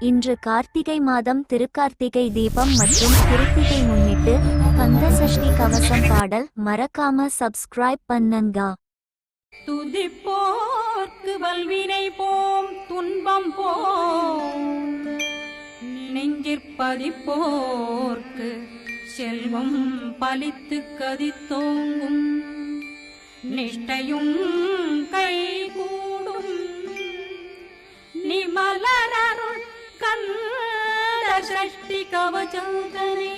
இன்று கார்த்திகை மாதம் திருக்கார்த்திகை தீபம் மற்றும் திருத்திகை முன்னிட்டு கந்த சஷ்டி கவசம் பாடல் மறக்காம சப்ஸ்கிரைப் பண்ணுங்க. துதிப்போர்க்கு வல்வினை போம் துன்பம் போம். நெஞ்சிற்பதிப்போர்க்கு செல்வம் பலித்து கதித்தோங்கும். நிஷ்டையும் கைகூடும். நிமலரருள் सृष्टिकवचौतनी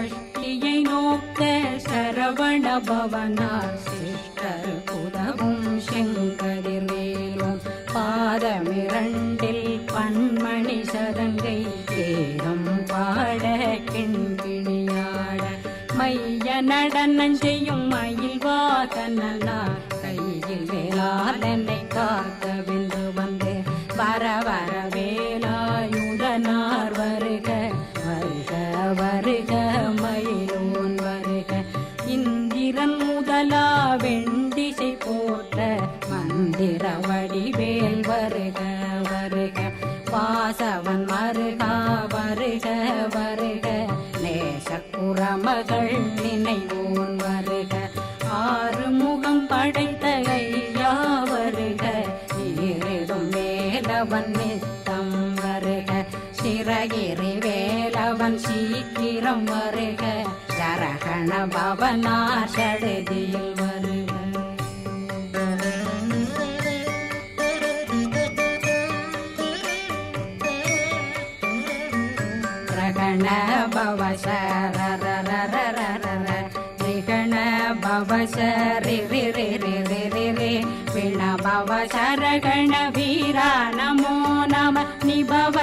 சஷ்டியை நோக்க சரவண பவனார் சிஷ்டர் புதவும் செங்கதிர்வேலும் பாதமிரண்டில் பன்மணி சதங்கை கீதம் பாட கிண்கிணியாட மைய நடனம் செய்யும் மயில் வாதனா கையில் வேளாளனை காத்த விந்து வந்து வர வரவே மந்திர வடிவேல் வருக வருக. வாசவன் மருகா வருக வருக. நேசக்குறமகள் நினைவோன் வருக. ஆறு முகம் படைத்த ஐயா வருக. ஈரிடும் மேலவன் நித்தம் வருக. சிறகிரி வேலவன் சீக்கிரம் வருக. சரகண பவனா சடுதியில் ரிகண பவ சரி சரகண வீரா நமோ நம நிபவ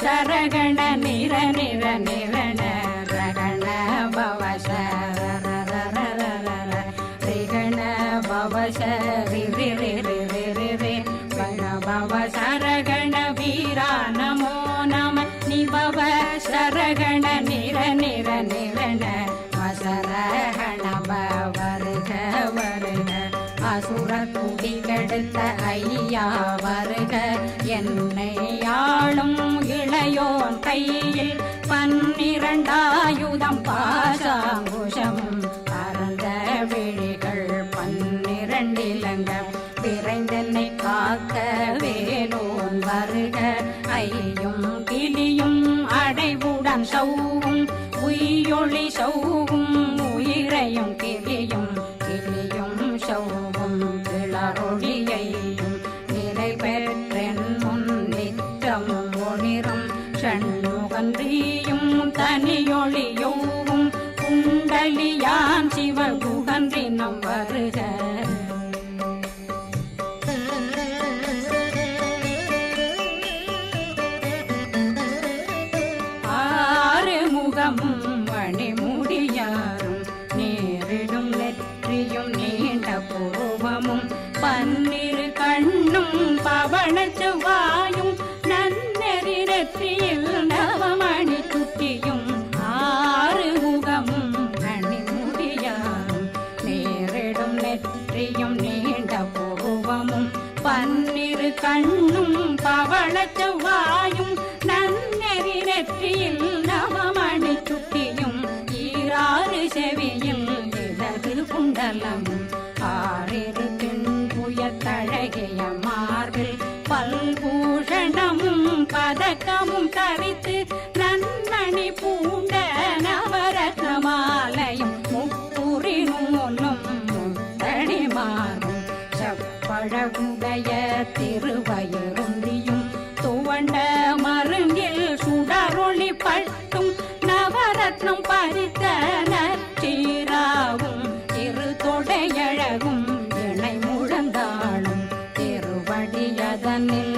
சரகண நிர நிர நிரண அசுர குடி கெடுத்த ஐயா வருக. என்னை ஆளும் இளையோன் கையில் பன்னிரண்டாயுதம் பாசாங்குஷம். பரந்த விழிகள் பன்னிரண்டிலங்க. விரைந்தனை காக்க வேலோன் வருக. ஐயும் கிளியும் அடைவுடன் சௌவும் உயிரொளி சௌவும். வருக. நெற்றியில் நவமணி சுட்டியும் ஈராறு செவியும் இடது குண்டலம் கண்ணே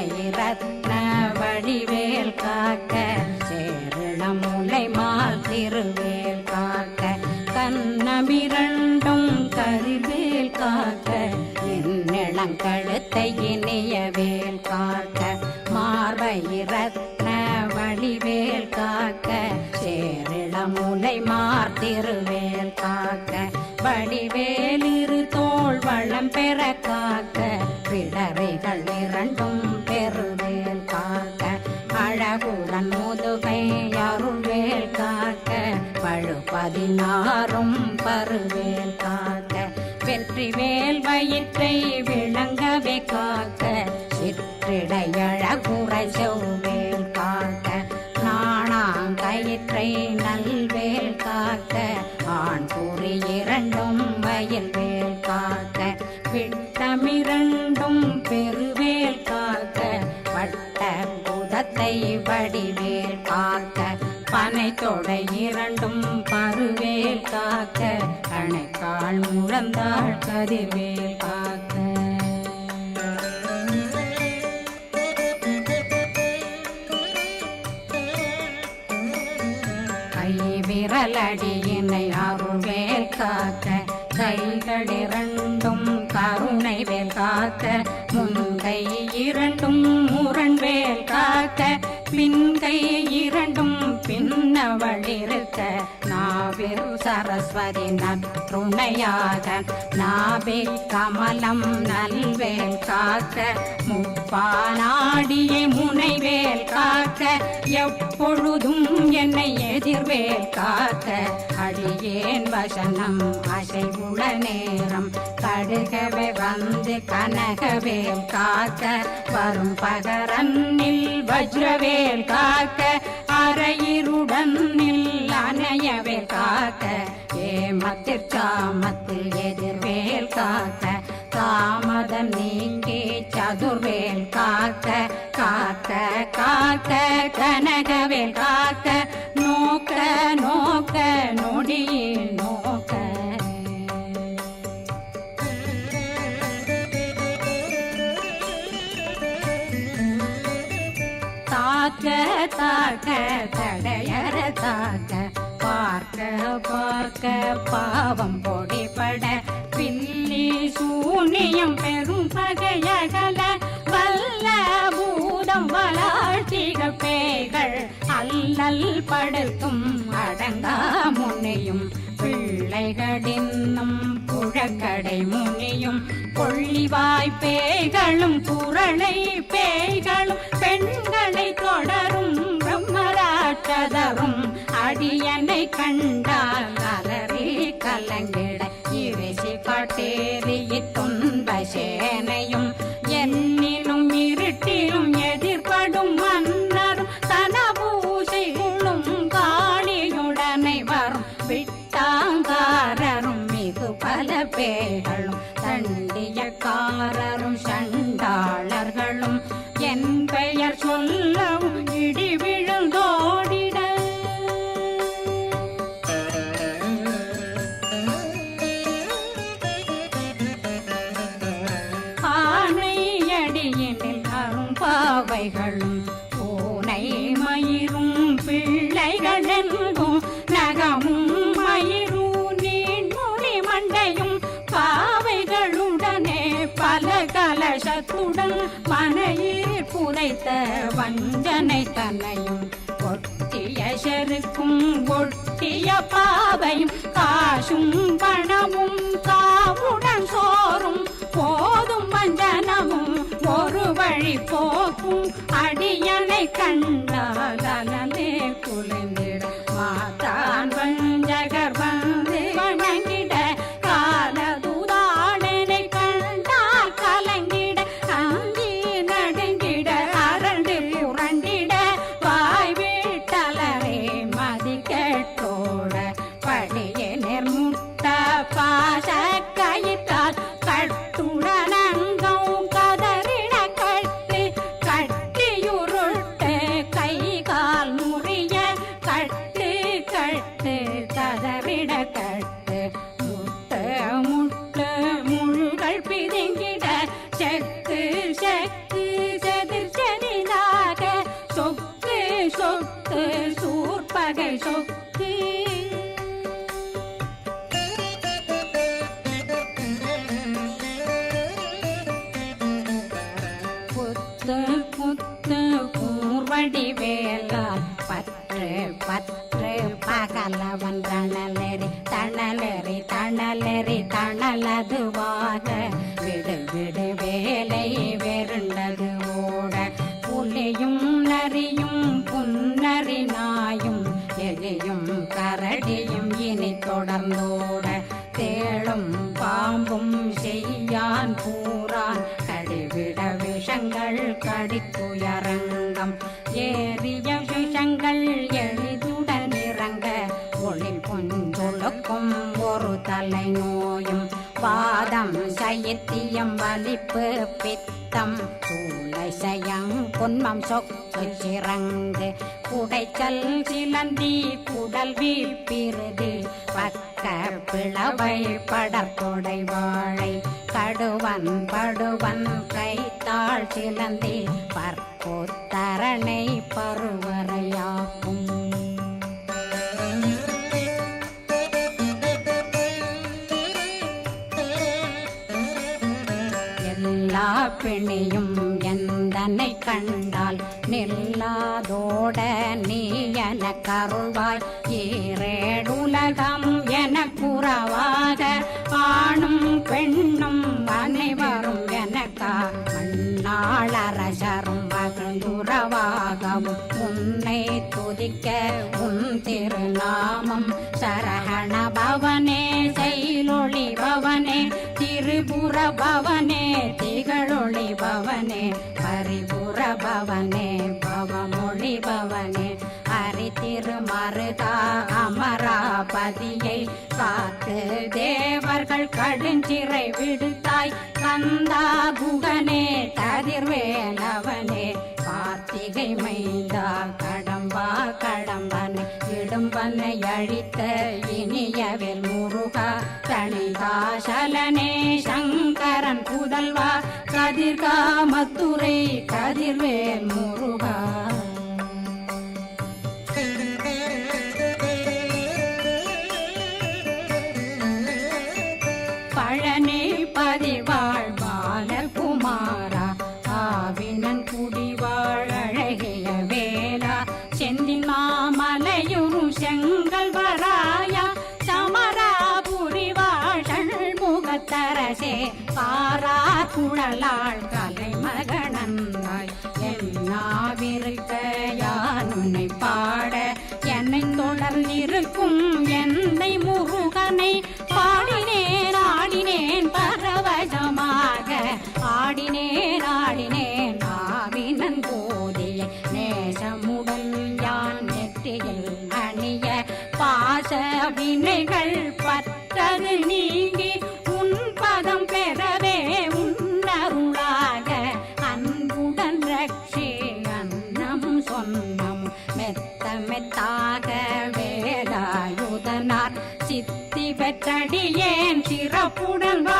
ரத்ன வடிவேல் காக்க சேரண முலை மால் திருவேல் காக்க கண்ணமிரண்டும் கருவேல் காக்க இந்நிலங்கழுத்தை இணையவேல் காக்க மார்பை ரத்ன வடிவேல் காக்க சேரிளமுலை மார்த்திருவேல் காக்க வழிவேலிரு தோல் வளம் பெற காக்க பிடரைகள் இரண்டும் பெருவேல் காக்க அழகுடன் முதுகை அருள்வேல் காக்க பழு பதினாறும் பருவேல் காக்க வெற்றி வேல் வயிற்றை விளங்கவே காக்க சிற்றிடையழகுரை செவ்வேல் காக்க நாணாங்கயிற்றை நல்வேல் காக்க வடிவேல் காக்க பனை தொடை இரண்டும் பருவேல் காக்க கணைக்கால் முழந்தாள் கதிர்வேல் காக்க. கை விரலடியினை அருவேல் காக்க கைகள் இரண்டும் கருணை வேல் காக்க முன்கை இரண்டும் முரண்வேல் காக்க பின்கை இரண்டும் பின்னவளிருக்க நாவில் சரஸ்வதி நற்றுணையாக நாவே கமலம் நல்வேல் காக்க. முப்பானாடியை முனைவேல் காக்க எப்பொழுதும் என்னை எதிர்வேல் காத்த அடியேன் வசனம் அசைவுள நேரம். கடுகவே வந்து கனகவேல் காக்க வரும் பகரன்னில் வஜ்ரவேல் காக்க அரையிருடன் அணையவேல் காக்க. ஏமத்தில் சாமத்தில் எதிர்வேல் காக்க தாமதம் நீங்கி சதுர்வேல் காக்க காக்க காக்க கனகவேல் காக்க நோக்க நோக்க நொடியில் நோக்க. தாக்க தாக்க தடையற தாக்க பார்க்க பார்க்க பாவம் பொடிபட பில்லி சூனியம் பெரும் பகையகல அல்லல் படுத்தும் அடங்கா முனையும். பிள்ளைகளின்னும் புழக்கடை முனியும். கொள்ளிவாய் பேய்களும் குரளை பேய்களும் பெண்களை தொடரும் பிரம்மராட்சதரும். அடியனை கண்டால் அலறி கலங்கிட இறைசி பாட்டேறி துன்பசே பிள்ளைகளெங்கும் நகமும் மயிரும் நீண்மொழி மண்டையும் பாவைகளுடனே பல கலசத்துடன் மனையில் புதைத்த வஞ்சனை தன்னையும் ஒட்டிய செருக்கும் ஒட்டிய பாவையும் காசும் பணமும் காவுடன் சோறும் போதும் வஞ்சனமும் ஒரு வழி போக்கும் அடியனை கண்டால் அலலே குலைந்திட கூர்வடி பற்று பற்று பகலவ? விஷங்கள் ஏறிய விஷங்கள் எளிதுடன் இறங்க ஒளில் புஞ்சொழுக்கும் ஒரு தலை நோயும் பாதம் சயத்தியம் வலிப்பு பித்தம் சூளை சயம் பொன்மம் சொக்கு சிறங்கு குடைச்சல் சிலந்தி குடல் வீப்பிருது பக்க பிளவை படற்கொடை வாழை கடுவன் படுவன் கை கைத்தாள் சிலந்தே பற்போத்தரணை பருவரையாக்கும் எல்லா பிணியும் எந்தனை கண்டால் நில்லாதோட நீ என கருள்வாய். ஈரேடுலகம் என குறவாக ஆணும் பெண்ணும் அனைவரும் மண்ணாளரசரும் மகந்துறவாகவும் உன்னை துதிக்க உன் திருநாமம் சரகண பவனே செயலொளி பவனே திரிபுர பவனே திகழொளி பவனே பரிபுர பவனே பவமொழி பவனே. திருமருதா அமராபதியை காத்து தேவர்கள் கடுஞ்சிறை விடுத்தாய் கந்தா குகனே கதிர்வேலவனே. கார்த்திகை மைந்தா கடம்பா கடம்பனை. இடும்பனை அழித்த இனியவில் முருகா. தணிகாசலனே சங்கரன் புதல்வா. கதிர்காமத்துரை கதிர்வேல் முருகா. 你玩儿 யான் அணிய பாச வினைகள் பத்தது நீங்கி உன் பதம் பெறவே உன்னருளாக. அன்புடன் ரட்சி அன்னம் சொன்னம் மெத்த மெத்தாக வேலாயுதனார். சித்தி பெற்றடியேன் சிறப்புடன் வா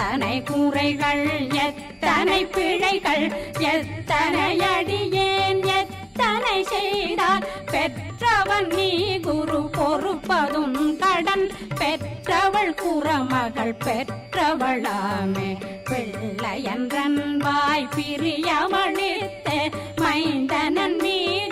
எத்தனை குறைகள் எத்தனை பிழைகள் எத்தனை அடியேன் எத்தனை செய்தால் பெற்றவன் நீ குரு பொறுப்பதும் கடன். பெற்றவள் குறமகள் பெற்றவளாமே. பிள்ளையன்றன் வாய் பிரியமளித்த. மைந்தனன் மீதுன்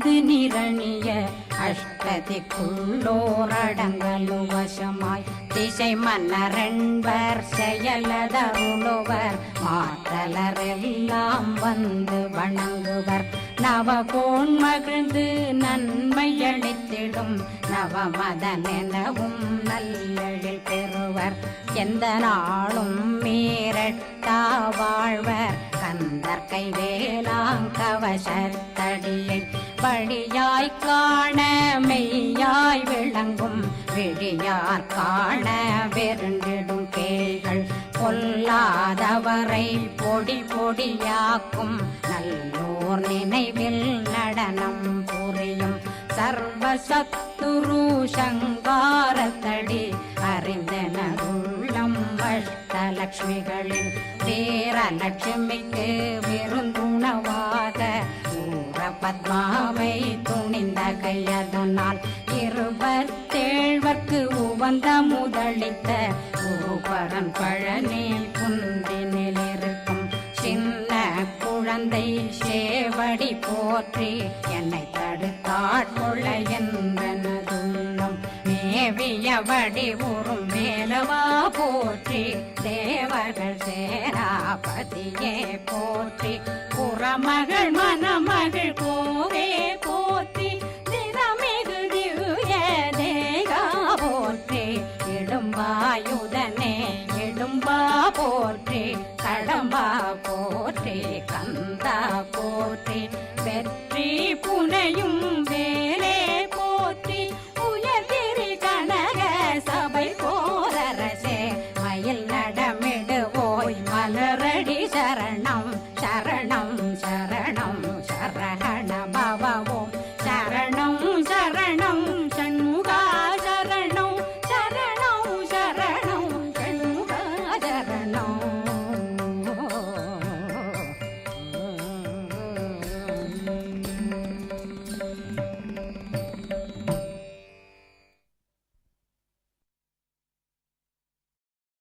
உகந்து நிரணிய அஷ்டதிக்குள்ளோரடங்கலு வசமாய் திசை மன்னரன்பர் செயலதருளுவர் மாற்றலரெல்லாம் வந்து வணங்குவர். நவகோன் மகிழ்ந்து நன்மையளித்திடும் நவமதனெனவும் நல்லெழில் பெறுவர். எந்த நாளும் மீரட்டா வாழ்வர். கந்தர் வேளாங்கவசத்தடியை வழியாய் காண மெய்யாய் விளங்கும் விழியார் காண வெருண்டிடும் கேள்கள் கொல்லாதவரை பொடி பொடியாக்கும் நல்லோர் நினைவில் நடனம் புரியும் சர்வசத்துரு சங்காரத்தடி அறிந்தனருள்ளம் அஷ்டலக்ஷ்மிகளில் வீரலட்சுமிக்கு விருந்துணவாக ஊர பத்மாவை துணிந்த கையதனால் இருபத்தேழ்வர்க்கு உவந்த முதலித்த ஊபரன் பழனில் குந்தினில் இருக்கும் சின்ன குழந்தை சேவடி போற்றி என்னை தடுத்தாட்கொள்ள என்பனதுள்ளம் மேவியபடி வடிவுறும் மேலவா போற்றி தேவர்கள் சேராபதியே போற்றி. புறமகள் மணமகள் கோவே போற்றி. திறமிகு திவ்ய தேகா போற்றி. இடும்பாயுதனே இடும்பா போற்றி. கடம்பா போற்றி கந்தா போற்றி. வெற்றி